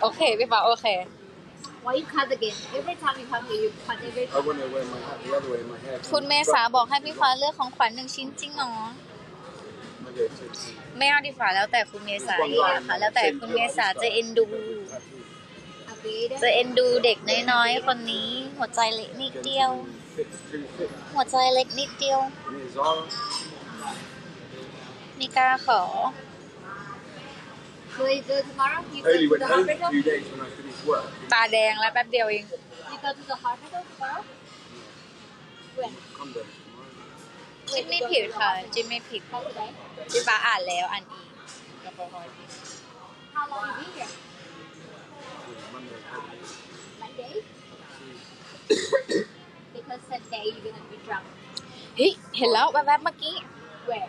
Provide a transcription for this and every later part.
โอเคพี่ฟ้าโอเค Why you cut again? Every time you come here, you cut every I want to wear my hat the other way in my hair. คุณเมษาบอกให้พี่ฟ้าเลือกของขวัญหนึ่งชิ้นจริงเหรอ Okay, so it's ไม่เอาดีฟ้าแล้วแต่คุณเมษาเองอะค่ะ แล้วแต่คุณเมษาจะเอ็นดู tattoo. a bit. จะเอ็นดูเด็กน้อยๆคนนี้ หัวใจเล็กนิดเดียว Fit, too fit. หัวใจเล็กนิดเดียว And it's Zara. มีกล้าขอ So you go tomorrow? You go Only to went the home for hospital? two days when I finished work. ตาแดงแล้วแป๊บเดียวเอง You go to the hospital tomorrow? When? Come down tomorrow. จิมไม่ผิดค่ะ จิมไม่ผิด Not today. พี่ฟ้าอ่านแล้วอ่านอีก How long you been here? Yeah, Monday, probably. Monday? because Sunday you're gonna be drunk. เฮ้ยเห็นแล้วแวบๆเมื่อกี้ Where?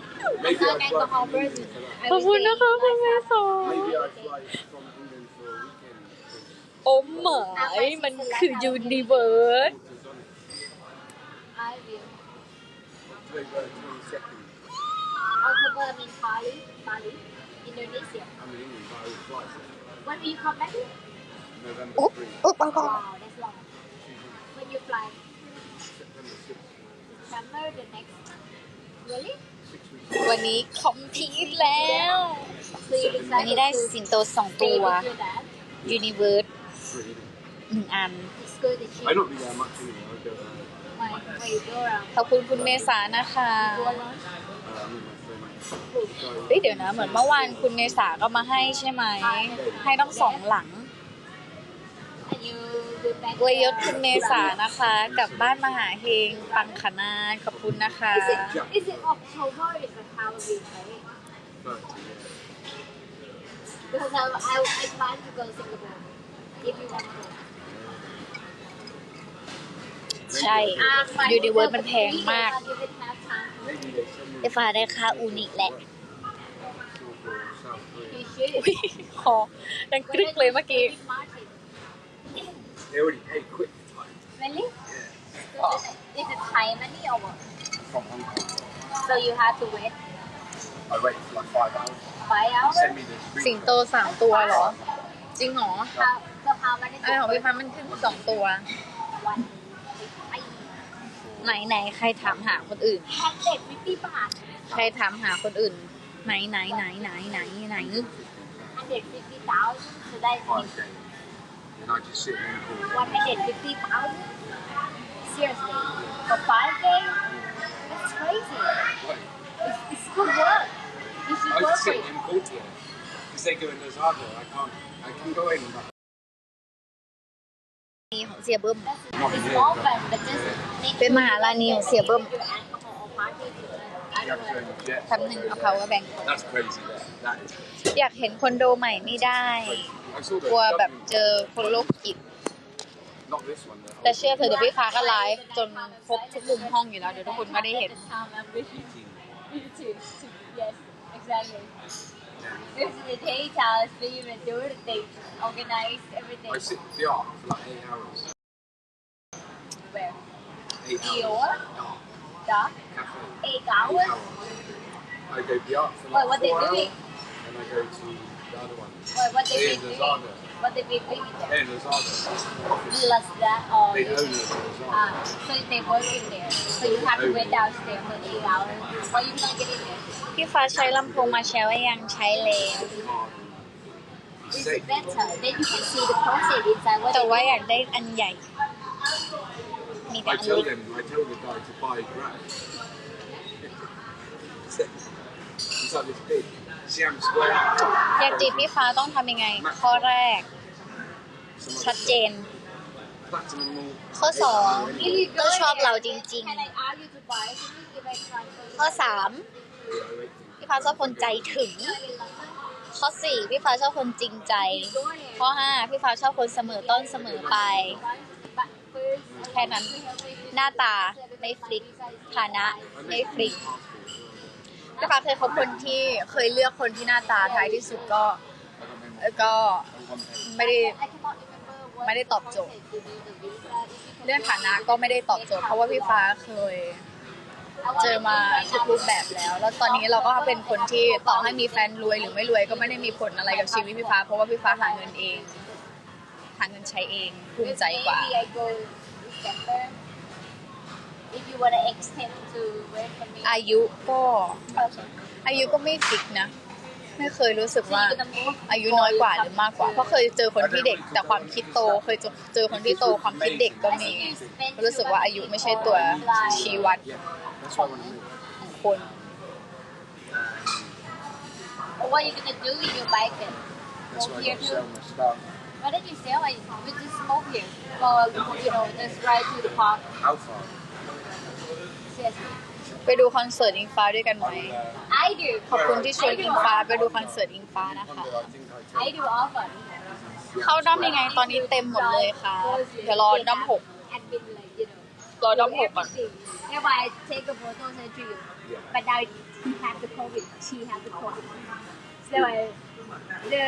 I'm Maybe not I'd fly alcohol from England person. for that. I ขอบ will คุณ say นะคะ คุณเม nice ษา Maybe I'd fly from England for a weekend. โอ้หมายมันคือยูนิเวิร์ส Because on it. I will. October 22nd. October in Bali, Bali, Indonesia. I'm in England, but I will fly so When will you come back? November 3. อุ๊บปังก่อน Wow, that's long. When you fly, September 6th. September the next. Really? Six weeks. วันนี้คอมพีทแล้ว So you วันนี้ decided ได้ to สิงโตสอง stay ตัว with your dad? ยูนิเวิร์ส Three. หนึ่งอัน It's good that she I don't think that much anyway. I'll go around. might where you go around. ขอบคุณคุณเมษานะคะ Go alone. Uh, I'm with my friend. So, เฮ้ยเดี๋ยวนะ เหมือนเมื่อวานคุณเมษาก็มาให้ใช่ไหม ให้ต้องสองหลัง วยยศ there. คุณเมษานะคะกลับบ้านมาหาเฮงปังขนาดขอบคุณนะคะ Is it, is it October? Is it Halloween, right? but, yeah. Because I, I, I plan to go to Singapore. If you want to go. ใช่ ยูนิเวิร์สมันแพงมาก I'll give it half time. Maybe they send me ไอ้ฟ้าได้ค่าอูนิแหละ Singapore or South Korea. You should. อุ๊ยคอดังกรึกเลยเมื่อกี้ Martin. They already pay quick time. Really? Yeah. Is it Thai money or what? From Hong Kong. So you have to wait I waited for like five hours. five hours? Send me the สิงโตสามตัวเหรอ จริงเหรอ How, so how many ไอของพี่ฟ้ามันขึ้นสองตัว One. I ไหนไหนใครถามหาคนอื่น had it 50 baht. ใครถามหาคนอื่น ไหนไหนไหนไหนไหนไหน 150,000. So that's five days. And I just sit there and call. 150,000? Seriously? For five days? That's crazy. Wait, It's, it's good work. You should I work just for sit it. in Portia. Because they go in Lazada. I can't. I can go in. But นีของเสียเบิ้ม That's, it's open, but just make เป็นมหาราณีของเสียเบิ้ม uh, I you don't have to know. own a jet. คำหนึ่งเอา power bank That's crazy. There. That is crazy. อยากเห็นคอนโดใหม่ไม่ได้ I saw the กลัวแบบ government- เจอคนโรคจิต Not this one. though. แต่เชื่อเธอะเดี๋ยวพี่ฟ้าก็ไลฟ์จนครบทุกมุมห้องอยู่แล้ว เดี๋ยวทุกคนก็ได้เห็น You too. Yes, exactly. This is the daytime, so you can do the things, organize everything. I sit in the art for like eight hours. Where? Eight Dior? hours. Art. Dark? Cafe. Eight Eight hours? hours. I go the art for Wait, like what they four doing? hours. And I go to the other one. Wait, what they Hey, been doing? Lazada. What they been doing there? Hey, Lazada. Office. Lazada or They you- own it. Lazada. Ah, so they working there. So you have to wait downstairs for eight hours. Why you not get in there? พี่ฟ้าใช้ลำโพงมาแชร์ว่ายังใช้แล้ว It's It's safe. better. Then you can see the process inside what แต่ they ว่า do. อยากได้อันใหญ่มี แต่ I อัน tell เล็ก them, I tell the guy to buy Grab. It's like this big. Siam Square. อยากจีบพี่ฟ้าต้องทำยังไง ข้อแรก ชัดเจน Platinum Mall. ข้อสอง If you ก็ go ชอบ there, เราจริง Can I ask you to buy? Can you give I try for ๆ you? ข้อสาม Yeah, I wait. พี่ฟ้าชอบคนใจถึง So ข้อสี่พี่ฟ้าชอบคนจริงใจ ข้อห้าพี่ฟ้าชอบคนเสมอต้นเสมอปลาย แค่นั้น หน้าตาไม่ฟลิกฐานะไม่ฟลิกพี่ฟ้าเคยคบคนที่เคยเลือกคนที่หน้าตาท้ายที่สุดก็ก็ไม่ได้ไม่ได้ตอบโจทย์ เรื่องฐานะก็ไม่ได้ตอบโจทย์ เพราะว่าพี่ฟ้าเคยเจอมาทุกรูปแบบแล้ว แล้วตอนนี้เราก็เป็นคนที่ต่อให้มีแฟนรวยหรือไม่รวยก็ไม่ได้มีผลอะไรกับชีวิตพี่ฟ้า เพราะว่าพี่ฟ้าหาเงินเอง หาเงินใช้เองภูมิใจกว่า Maybe I go December. If you wanna extend to wait for me. อายุก็อายุก็ไม่ฟิกนะ ไม่เคยรู้สึกว่า อายุน้อยกว่าหรือมากกว่า เพราะเคยเจอคนที่เด็ก แต่ความคิดโต เคยเจอคนที่โตความคิดเด็กก็มี รู้สึกว่าอายุไม่ใช่ตัวชี้วัด Yeah, that's why I want to move. ของคน What are you gonna do with your bike then? That's Move why I here got to too? sell my stuff. Why don't you sell it? We just move here. Or you know, just ride to the park. How far? Seriously. ไปดูคอนเสิร์ตอิงฟ้าด้วยกันไหม I do. ขอบคุณที่ชวนอิงฟ้าไปดูคอนเสิร์ตอิงฟ้านะคะ Honda, I think I I take. do often. เข้าด้อมยังไงตอนนี้เต็มหมดเลยค่ะ เดี๋ยวรอด้อมหก And been like, you know. รอด้อมหกก่อน everything. That's why I take a photo and send to you. Yeah. But now he had the COVID. She had the COVID. So I, the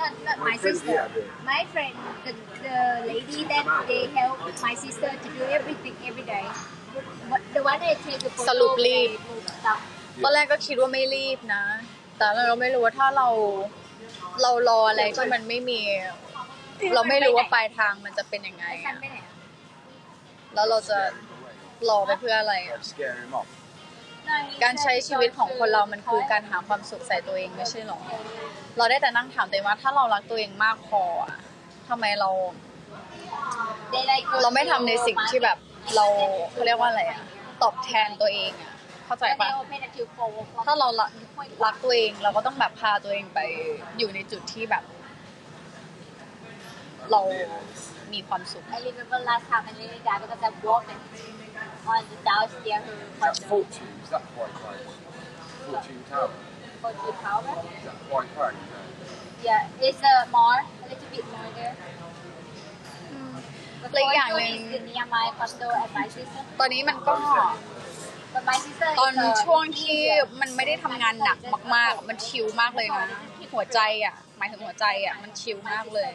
not not my My friend sister. here did. My friend, the the lady that they help my sister to do everything every day. But the one I take the photo. สรุปรีบ when I move stuff. ตอนแรกก็คิดว่าไม่รีบนะ แต่เราไม่รู้ว่าถ้าเราเรารออะไรที่มันไม่มี เราไม่รู้ว่าปลายทางมันจะเป็นยังไงไปซันอะไปไหนอะแล้วเราจะรอไปเพื่ออะไร I'd อะ scare him off. การใช้ชีวิตของคนเรามันคือการหาความสุขใส่ตัวเองไม่ใช่หรอ เราได้แต่นั่งถามตัวเองว่าถ้าเรารักตัวเองมากพออะทำไมเรา They like go เราไม่ทำ to ในสิ่งที่แบบเราเขาเรียกว่าอะไรอะตอบแทนตัวเองอะเข้าใจ market. ปะ They open until four o'clock. ถ้าเรารักรักตัวเองเราก็ต้องแบบพาตัวเองไปอยู่ในจุดที่แบบ เรามีความสุข I remember last time I nearly died because I walked on the downstairs her That's condo 14. Is that quite close? 14 tower. For the tower. Is that quite close? Yeah, it's uh, more, a little bit more there. The และอีกอย่างห condo นึ่ง is near my condo and my sister. ตอนนี้มันก็ But my sister ตอน is, uh, ช่วงที่ easier. มันไม่ได้ทำงานหนักมากๆ มันชิลมากเลยนะหัวใจอะ หมายถึงหัวใจอะ มันชิลมากเลย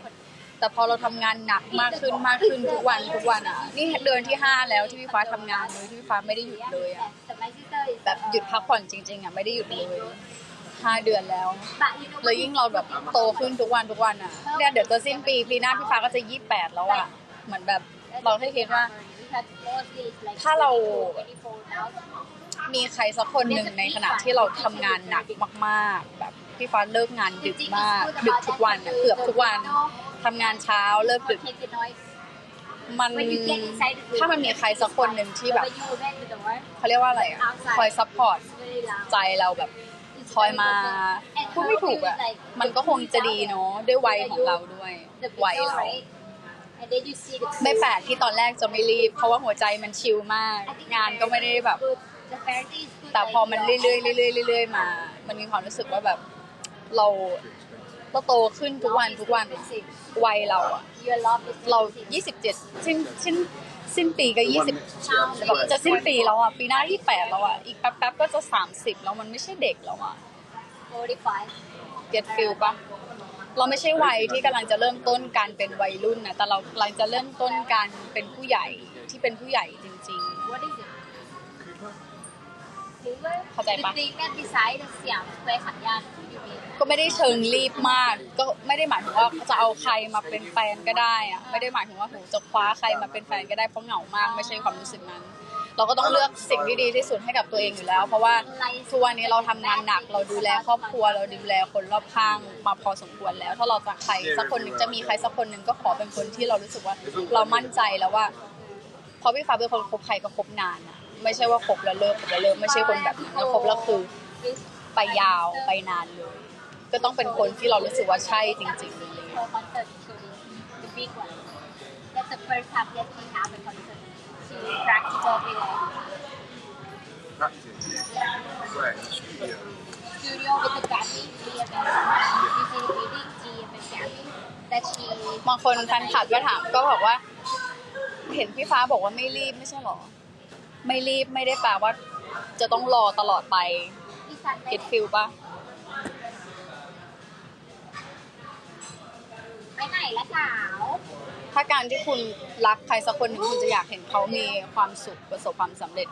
แต่พอเราทำงานหนักมากขึ้นมากขึ้นทุกวันทุกวันอะ นี่เดือนที่ห้าแล้วที่พี่ฟ้าทำงานเลยที่พี่ฟ้าไม่ได้หยุดเลยอะ But my sister is แบบหยุดพักผ่อนจริงๆอะไม่ได้หยุดเลย ห้าเดือนแล้ว But you know แล้วยิ่งเราแบบโตขึ้นทุกวันทุกวันอะเนี่ยเดี๋ยวจะสิ้นปีปีหน้าพี่ฟ้าก็จะยี่แปดแล้วอะ เหมือนแบบเราให้คิดว่า ถ้าเรา มีใครสักคนหนึ่งในขณะที่เราทำงานหนักมากๆ แบบพี่ฟ้าเลิกงานดึกมาก ดึกทุกวันอะเกือบทุกวันทำงานเช้าเลิกดึก มัน ถ้ามันมีใครสักคนหนึ่งที่แบบเขาเรียกว่าอะไรอะ คอยซัพพอร์ตใจเราแบบ คอยมาพูดไม่ถูกอะมันก็คงจะดีเนาะด้วยวัยของเราด้วยวัยเราไม่แปลกที่ตอนแรกจะไม่รีบ เพราะว่าหัวใจมันชิลมาก งานก็ไม่ได้แบบ แต่พอมันเรื่อยๆเรื่อยๆเรื่อยๆมา มันมีความรู้สึกว่าแบบเราเราโตขึ้นทุกวันทุกวันวัยเราอะเรา 27สิ้นสิ้น สิ้นปีก็20แบบจะสิ้นปีแล้วอะปีหน้า28แล้วอะอีกแป๊บๆก็จะ30แล้วมันไม่ใช่เด็กแล้วอะเก็ตฟิลปะเราไม่ใช่วัยที่กำลังจะเริ่มต้นการเป็นวัยรุ่นนะ แต่เรากำลังจะเริ่มต้นการเป็นผู้ใหญ่ที่เป็นผู้ใหญ่จริง What is it? Cooper? เข้าใจปะ The thing that beside the Siam Square ขันยาน you mean? ๆก็ไม่ได้เชิงรีบมาก ก็ไม่ได้หมายถึงว่าจะเอาใครมาเป็นแฟนก็ได้อะไม่ได้หมายถึงว่าโหจะคว้าใครมาเป็นแฟนก็ได้เพราะเหงามากไม่ใช่ความรู้สึกนั้น เราก็ต้องเลือกสิ่งที่ดีที่สุดให้กับตัวเองอยู่แล้ว เพราะว่าทุกวันนี้เราทำงานหนัก เราดูแลครอบครัว เราดูแลคนรอบข้างมาพอสมควรแล้ว ถ้าเราจะใครสักคนหนึ่งจะมีใครสักคนหนึ่งก็ขอเป็นคนที่เรารู้สึกว่าเรามั่นใจแล้วว่าเพราะพี่ฟ้าเป็นคนคบใครก็คบนานอะ ไม่ใช่ว่าคบแล้วเลิกคบแล้วเลิกไม่ใช่คนแบบนั้นแล้วคบแล้วคือไปยาวไปนานเลย ก็ต้องเป็นคนที่เรารู้สึกว่าใช่จริงๆเลย for concert actually, the big one. That's the first time that she have a concert. She practiced every day. Practice. Where? In the studio. Studio with the Grammy, Liam บางคนแฟนคลับก็ถามก็บอกว่า เห็นพี่ฟ้าบอกว่าไม่รีบไม่ใช่หรอ ไม่รีบไม่ได้แปลว่า จะต้องรอตลอดไปพี่ซันไปคิดฟิลปะไปไหนละสาวถ้าการที่คุณรักใครสักคนหนึ่งคุณจะอยากเห็นเขามีความสุขประสบความสำเร็จ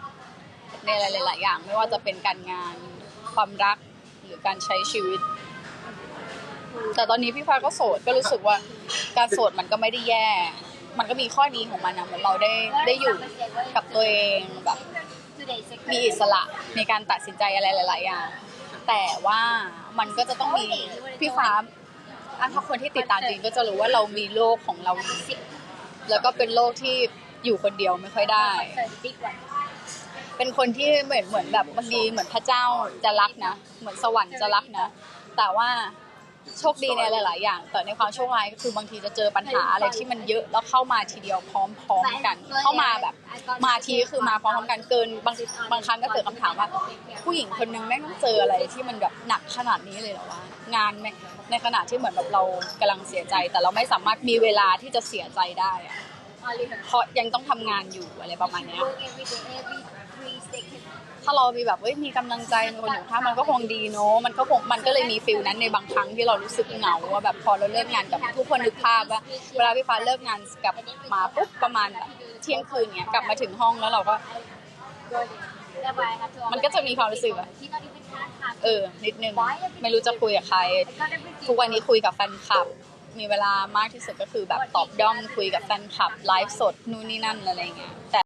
ในหลายๆอย่าง ไม่ว่าจะเป็นการงานความรักหรือการใช้ชีวิต แต่ตอนนี้พี่ฟ้าก็โสดก็รู้สึกว่าการโสดมันก็ไม่ได้แย่ มันก็มีข้อดีของมันนะเหมือนเราได้ได้อยู่กับตัวเองแบบมีอิสระในการตัดสินใจอะไรหลาย ๆ อย่าง แต่ว่ามันก็จะต้องมีพี่ฟ้าถ้าคนที่ติดตามจริงก็จะรู้ว่าเรามีโลกของเรา แล้วก็เป็นโลกที่อยู่คนเดียวไม่ค่อยได้ เป็นคนที่เหมือนเหมือนแบบบางทีเหมือนพระเจ้าจะรักนะ เหมือนสวรรค์จะรักนะ แต่ว่า โชคดีในหลาย ๆ อย่าง แต่ในความโชคร้ายก็คือบางทีจะเจอปัญหาอะไรที่มันเยอะแล้วเข้ามาทีเดียวพร้อม ๆ กัน เข้ามาแบบมาทีก็คือมาพร้อม ๆ กันเกินบางบางครั้งก็เกิดคำถามว่า ผู้หญิงคนนึงแม่งต้องเจออะไรที่มันแบบหนักขนาดนี้เลยเหรอวะงานแม่งในขณะที่เหมือนแบบเรากำลังเสียใจ แต่เราไม่สามารถมีเวลาที่จะเสียใจได้อะออลิเวอร์เพราะยังต้องทำงานอยู่อะไรประมาณเนี้ ถ้าเรามีแบบเว้ยมีกำลังใจมีคนอยู่ข้างมันก็คงดีเนอะมันก็คงมันก็เลยมีฟิลนั้นในบางครั้งที่เรารู้สึกเหงาว่าแบบพอเราเลิกงานกับทุกคนนึกภาพว่าเวลาพี่ฟ้าเลิกงานกับมาปุ๊บประมาณแบบเที่ยงคืนเนี้ยกลับมาถึงห้องแล้วเราก็ มันก็จะมีความรู้สึกอะเออนิดนึงไม่รู้จะคุยกับใคร ทุกวันนี้คุยกับแฟนคลับมีเวลามากที่สุดก็คือแบบตอบด้อมคุยกับแฟนคลับไลฟ์สดนู่นนี่นั่นอะไรเงี้ยแต่